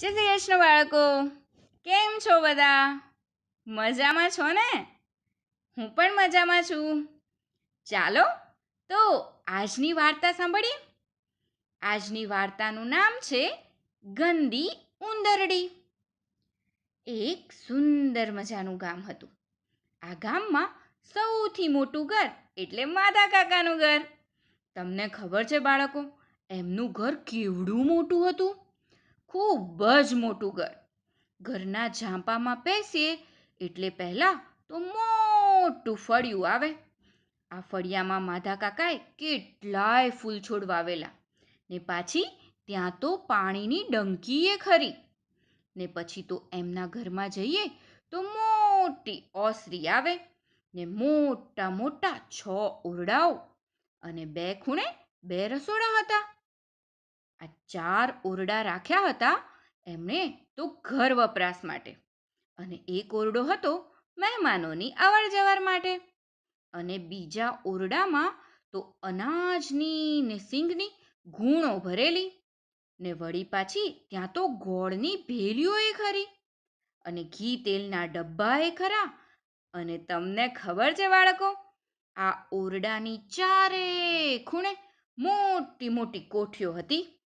જય શ્રી કૃષ્ણ બાળકો. કેમ છો બધા? મજામાં છો ને? હું પણ મજામાં છું. ચાલો, તો આજની વાર્તા સાંભળીએ. આજની વાર્તાનું નામ છે ગંદી ઉંદરડી. એક સુંદર મજાનું ગામ હતું. આ ગામમાં સૌથી મોટું ઘર એટલે માધા કાકાનું ઘર. તમને ખબર છે બાળકો, એમનું ઘર કેવડું મોટું હતું? ખૂબ જ મોટું ઘર. ઘરના ઝાંપામાં બેસીએ એટલે પહેલાં તો મોટું ફળિયું આવે. આ ફળિયામાં માધા કાકાએ કેટલાય ફૂલ છોડ વાવેલા ને પાછી ત્યાં તો પાણીની ડંકીએ ખરી. ને પછી તો એમના ઘરમાં જઈએ તો મોટી ઓસરી આવે. ને મોટા મોટા છ ઓરડાઓ અને બે ખૂણે બે રસોડા હતા. આ ચાર ઓરડા રાખ્યા હતા એમણે તો ઘર વપરાશ માટે અને એક ઓરડો હતો મહેમાનોની અવર જવર માટે. અને બીજા ઓરડામાં તો અનાજની ને સિંગની ગુણો ભરેલી ને વળી પાછી ત્યાં તો ગોળની ભેલીઓએ ખરી અને ઘી તેલના ડબ્બાએ ખરા. અને તમને ખબર છે બાળકો, આ ઓરડાની ચારે ખૂણે મોટી મોટી કોઠીઓ હતી.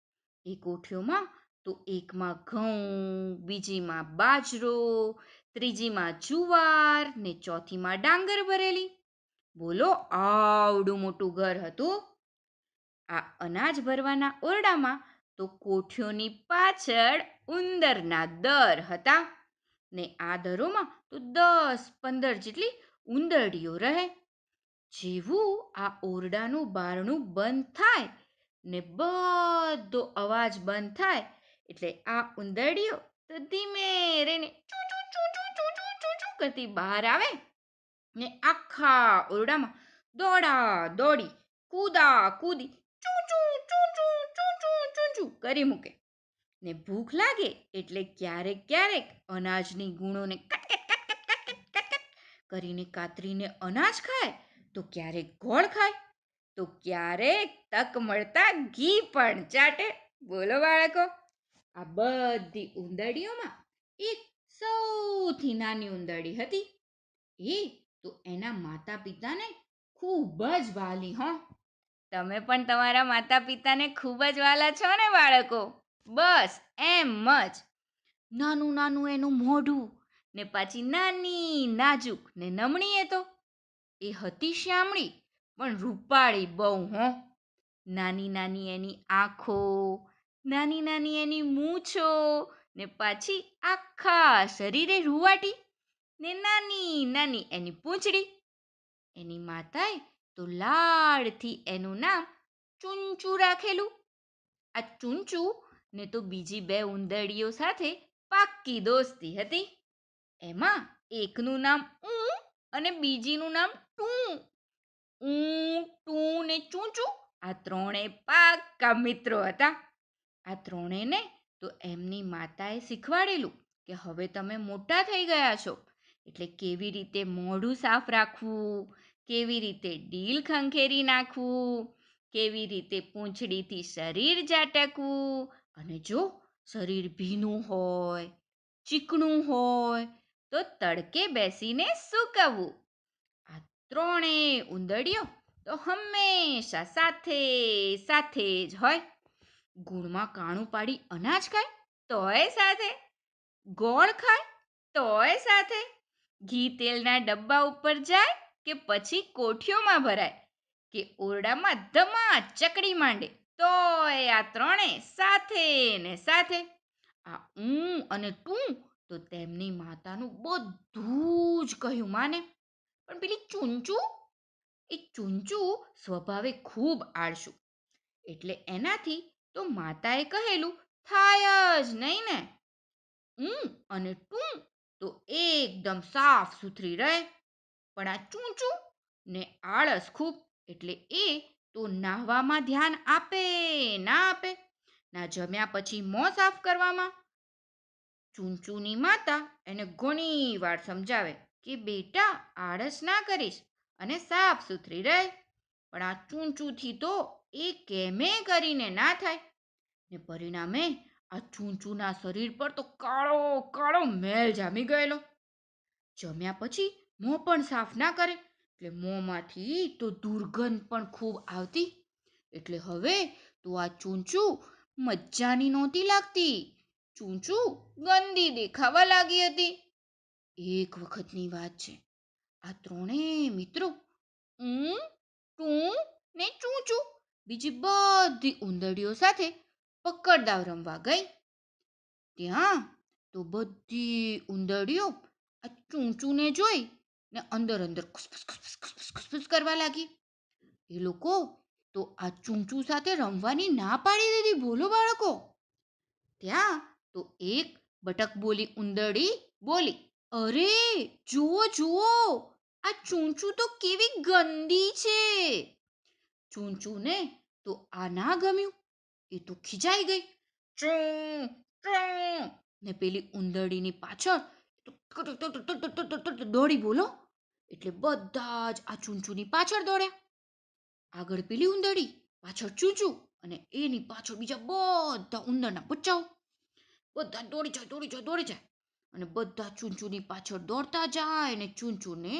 એ કોઠીઓમાં તો એકમાં ઘઉં, બીજીમાં બાજરો, ત્રીજીમાં જુવાર ને ચોથીમાં ડાંગર ભરેલી. બોલો, આવડું મોટું ઘર હતું. આ અનાજ ભરવાના ઓરડામાં તો કોઠીઓની પાછળ ઉંદરના દર હતા ને આ દરોમાં તો દસ પંદર જેટલી ઉંદરડીઓ રહે. જેવું આ ઓરડાનું બારણું બંધ થાય ને બધો અવાજ બંધ થાય એટલે આ ઉંદરડીઓ તો ધીમે રહીને ચૂ ચૂ કરતી બહાર આવે ને આખા ઓરડામાં દોડા દોડી કૂદા કૂદી ચૂ ચૂ ચૂ ચૂ કરી મૂકે ને ભૂખ લાગે એટલે ક્યારેક ક્યારેક અનાજની ગુણોને કરીને કાતરીને અનાજ ખાય તો ક્યારેક ગોળ ખાય તો ક્યારેક તક મળતા ઘી પણ ચાટે. બોલો બાળકો, આ બધી ઉંદરડીઓમાં એક સૌથી નાની ઉંદરડી હતી. એ તો એના માતા પિતાને ખૂબ જ વાલી, હો. તમે પણ તમારા માતા પિતાને ખૂબ જ વાલા છો ને બાળકો? બસ એમ જ. નાનું નાનું એનું મોઢું ને પાછી નાની નાજુક ને નમણી એ તો. એ હતી શ્યામળી. પણ રૂપાળી બહુ, હો. નાની નાની એની આંખો, નાની નાની એની મૂછો, ને પાછી આખા શરીરે રૂવાટી, ને નાની નાની એની પૂંછડી. એની માતાએ તો લાડથી એનું નામ ચૂંચું રાખેલું. આ ચૂંચું ને તો બીજી બે ઉંદરડીઓ સાથે પાક્કી દોસ્તી હતી. એમાં એકનું નામ ઊં અને બીજીનું નામ ટું. ઉં ટું ને ચૂંચું આ ત્રણે પાક્કા મિત્રો હતા. આ ત્રણેયને તો એમની માતાએ શીખવાડેલું કે હવે તમે મોટા થઈ ગયા છો. એટલે કેવી રીતે મોઢું સાફ રાખવું, કેવી રીતે ડીલ ખંખેરી નાખવું, કેવી રીતે પૂંછડીથી શરીર ઝાટકવું અને જો શરીર ભીનું હોય, ચીકણું હોય, તો તડકે બેસીને સૂકવવું. ત્રણેય ઉંદરડીઓ તો હંમેશા સાથે સાથે જ હોય. ગુણમાં કાણું પાડી અનાજ ખાય, તોય સાથે. ગોળ ખાય, તોય સાથે. ઘી તેલના ડબ્બા ઉપર જાય કે પછી કોઠીઓમાં ભરાય કે ઓરડામાં ધમા ચકડી માંડે, તોય આ ત્રણે સાથે ને સાથે. આ ઊં અને તું તો તેમની માતાનું બધું જ કહ્યું માને. પણ પેલી ચૂંચું? એ ચૂંચું સ્વભાવે ખૂબ આળસુ. એટલે એનાથી તો માતાએ કહેલું, થાય જ નહીં ને. ઊં અને ટું તો એકદમ સાફ સુથરી રહે. પણ આ ચૂંચું ને આળસ ખૂબ, એટલે એ તો નાહવામાં ધ્યાન આપે, ના આપે. ના જમ્યા પછી મોં સાફ કરવામાં. ચૂંચુની માતા એને ઘણી વાર સમજાવે કે બેટા આળસ ના કરીશ અને સાફ સુથરી રહે. પણ આ ચૂંચુથી તો એ કેમે કરીને ના થાય? ને પરિણામે આ ચૂંચુના શરીર પર તો કાળો કાળો મેલ જામી ગયેલો. જમ્યા પછી મોં પણ સાફ ના કરે, એટલે મોંમાંથી તો દુર્ગંધ પણ ખૂબ આવતી. એટલે હવે તો આ ચૂંચું મજાની નહોતી લાગતી. ચૂંચું ગંદી દેખાવા લાગી હતી. એક વખતની વાત છે. આ ત્રણેય મિત્રો, હું, તું ને ચૂંચું બીજી બધી ઉંદરડીઓ સાથે પકડદાવ રમવા ગઈ. ત્યાં તો બધી ઉંદરડીઓ આ ચૂંચુને જોઈ ને અંદર અંદર ખુસફુસ કરવા લાગી. એ લોકો તો આ ચૂંચું સાથે રમવાની ના પાડી દીધી, બોલો બાળકો. ત્યાં તો એક બટક બોલી ઉંદરડી બોલી અરે, જુઓ જુઓ! આ ચૂંચું તો કેવી ગંદી છે! ચૂંચુને તો આ ના ગમ્યું. એ તો ખીજાઈ ગઈ. ચું ને પેલી ઉંદરડીની પાછળ દોડી બોલો. એટલે બધા જ આ ચૂંચુની પાછળ દોડ્યા. આગળ પેલી ઉંદરડી, પાછળ ચૂંચું અને એની પાછળ બીજા બધા ઉંદરના બચ્ચાઓ. બધા દોડી જાય દોડી જાય દોડી જાય. અને બધા ચૂંચુની પાછળ દોડતા જાય અને ચૂંચુને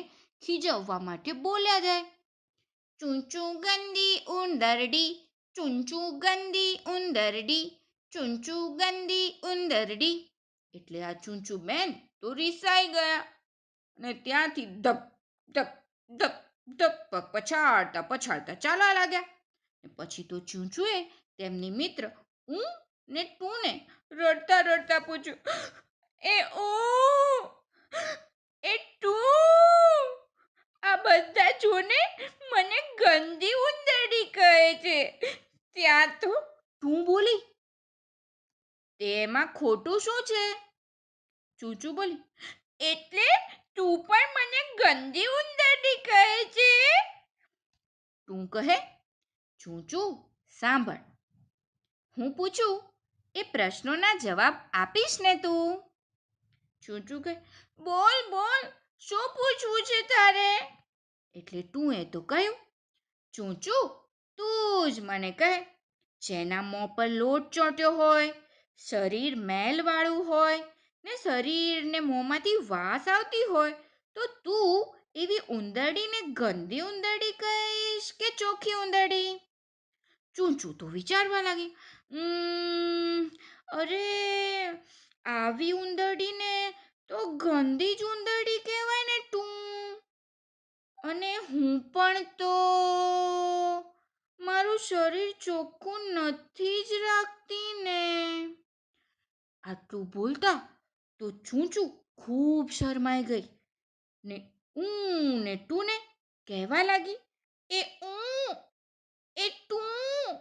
ખીજવવા માટે બોલ્યા જાય. ચૂંચું ગંદી ઉંદરડી, ચૂંચું ગંદી ઉંદરડી, ચૂંચુ ગંદી ઉંદરડી. એટલે આ ચૂંચુ બેન તો રીસાઈ ગયા અને ત્યાંથી ધપ ધપ ધપ ધપ પછાડતા પછાડતા ચાલવા લાગ્યા. પછી તો ચૂંચુએ તેમની મિત્ર હું ને તું ને રડતા રડતા પૂછ્યું એ ઓ એ તું આ બધા જોને મને ગંદી ઉંદરડી કહે છે. ત્યાં તો તું બોલી. તેમાં ખોટું શું છે? ચૂચુ બોલી. એટલે તું પણ મને ગંદી ઉંદરડી કહે છે? તું કહે, ચૂચુ, સાંભળ. હું પૂછું, એ પ્રશ્નોના જવાબ આપીશ ને તું? ચૂચુ કહે બોલ બોલ શું પૂછવું છે તારે? એટલે તું એ તો કહ્યું. ચૂંચુ તું જ મને કહે જેના મોં પર લોટ ચોંટ્યો હોય શરીર મેલવાળું હોય ને શરીરને મોંમાંથી વાસ આવતી હોય તો તું એવી ઉંદરડીને ગંદી ઉંદરડી કહીશ કે ચોખ્ખી ઉંદરડી? ચૂંચું તો વિચારવા લાગી "ઉમ્મ, અરે આવી ઉંદરડીને તો ગંદી જ ઉંદરડી કહેવાય ને તું. અને હું પણ તો મારું શરીર ચોખ્ખું નથી જ રાખતી ને. આટલું બોલતા તો ચૂંચું ખૂબ શરમાઈ ગઈ ને ઉં ને તું ને કહેવા લાગી, એ ઊં, એ તું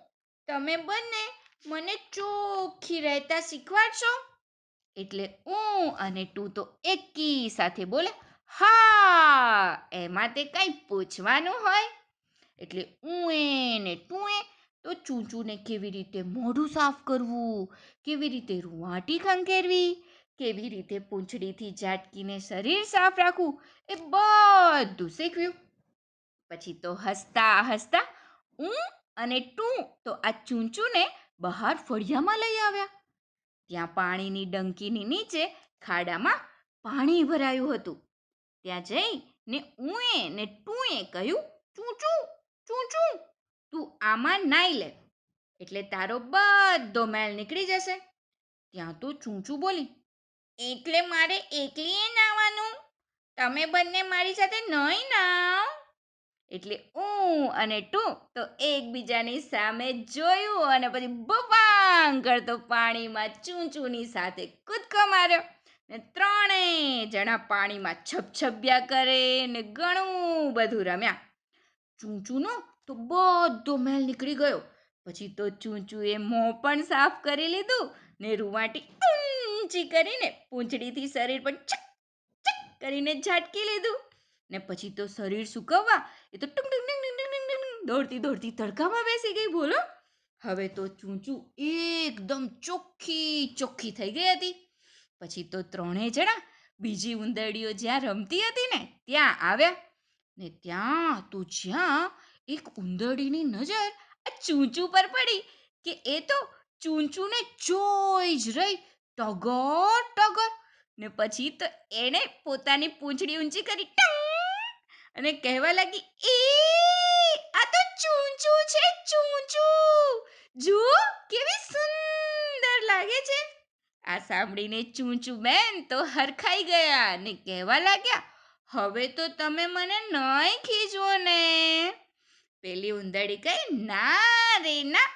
તમે બંને મને ચોખ્ખી રહેતા શીખવાડશો? એટલે હું અને ટુ તો એકી સાથે બોલે, હા, એમાં તે કંઈ પૂછવાનું હોય. એટલે ઉએ ને ટુએ તો ચૂંચુને કેવી રીતે મોઢું સાફ કરવું, કેવી રીતે રૂંવાટી ખંખેરવી, કેવી રીતે પૂંછડીથી ઝાટકીને શરીર સાફ રાખવું, એ બધું શીખવ્યું પછી તો હસતા હસતા હું અને ટુ તો આ ચૂંચુને બહાર ફળિયામાં લઈ આવ્યા. ત્યાં પાણીની ડંકીની નીચે ખાડામાં પાણી ભરાયું હતું. ત્યાં જઈને ઉએ ને ટુએ કહ્યું, ચૂંચું ચૂંચું, તું આમાં નાઈ લે, એટલે તારો બધો મેલ નીકળી જશે. ત્યાં તો ચૂંચું બોલી, એટલે મારે એકલીએ નાવાનું? તમે બંને મારી સાથે નહીં નાવ. એટલે હું અને તું તો એકબીજાની સામે જોયું અને પછી બબાંગ કરતો પાણીમાં ચૂંચૂની સાથે કૂદકો માર્યો ને ત્રણેય જણા પાણીમાં છપછપ્યા કરે ને ઘણું બધું રમ્યા. ચૂંચૂનો તો બધો મેલ નીકળી ગયો. પછી તો ચૂંચુએ મોં પણ સાફ કરી લીધું ને રૂવાટી ઊંચી કરીને પૂંછડીથી શરીર પર ચક ચક કરીને ઝાટકી લીધું ને પછી તો શરીર સૂકવવા એ તો ટુંગ ટુંગ ટુંગ ટુંગ ટુંગ ટુંગ દોડતી દોડતી તડકામાં બેસી ગઈ, બોલો. હવે તો ચૂંચું એકદમ ચોખ્ખી ચોખ્ખી થઈ ગઈ હતી. પછી તો ત્રણેય જણા બીજી ઉંદરડીઓ જ્યાં રમતી હતી ને, ત્યાં આવ્યા. ને ત્યાં તો જ્યાં એક ઉંદરડીની નજર આ ચૂંચું પર પડી કે એ તો ચૂંચુને જોઈ જ રહી, ટગર ટગર. ને પછી તો એણે પોતાની પૂંછડી ઊંચી કરી ટંગ અને કહેવા લાગી એ આ તો ચૂંચું છે, ચૂંચું. જુઓ, કેવી સુંદર લાગે છે. આ સાંભળીને ચૂંચું બેન તો હરખાઈ ગયા અને કહેવા લાગ્યા, હવે તો તમે મને નહીં ખીજવો ને. પેલી ઉંદરડી કહે, ના રે, ના,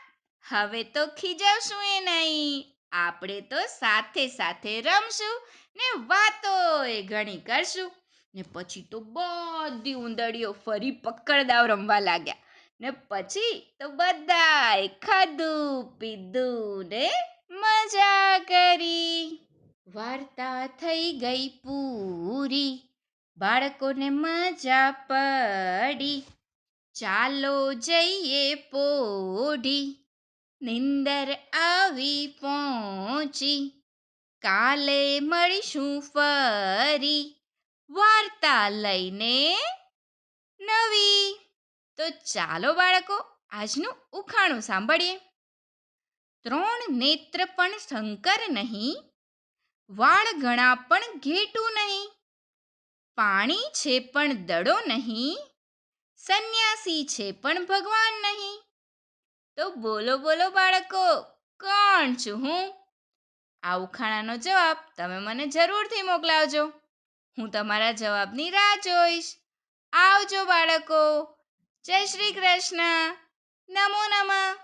હવે તો ખીજાવશું એ નહીં. આપણે તો સાથે સાથે રમશું ને વાતો એ ઘણી કરશું. ને પછી તો બધી ઉંદરીઓ ફરી પકડદાવ રમવા લાગ્યા. ને પછી તો બધાએ ખાધું, પીધું ને મજા કરી. વાર્તા થઈ ગઈ પૂરી. બાળકોને મજા પડી. ચાલો જઈએ પોઢી. નિંદર આવી પહોંચી. કાલે મળીશું ફરી. વાર્તા લઈને નવી. તો ચાલો બાળકો, આજનું ઉખાણું સાંભળીએ. ત્રણ નેત્ર પણ શંકર નહીં, વાળ ઘણા પણ ઘેટું નહીં, પાણી છે પણ દડો નહીં, સંન્યાસી છે પણ ભગવાન નહીં. તો બોલો બોલો બાળકો, કોણ છું હું? આ ઉખાણાનો જવાબ તમે મને જરૂરથી મોકલાવજો. હું તમારા જવાબની રાહ જોઈશ. આવજો બાળકો. જય શ્રી કૃષ્ણ. નમો નમઃ.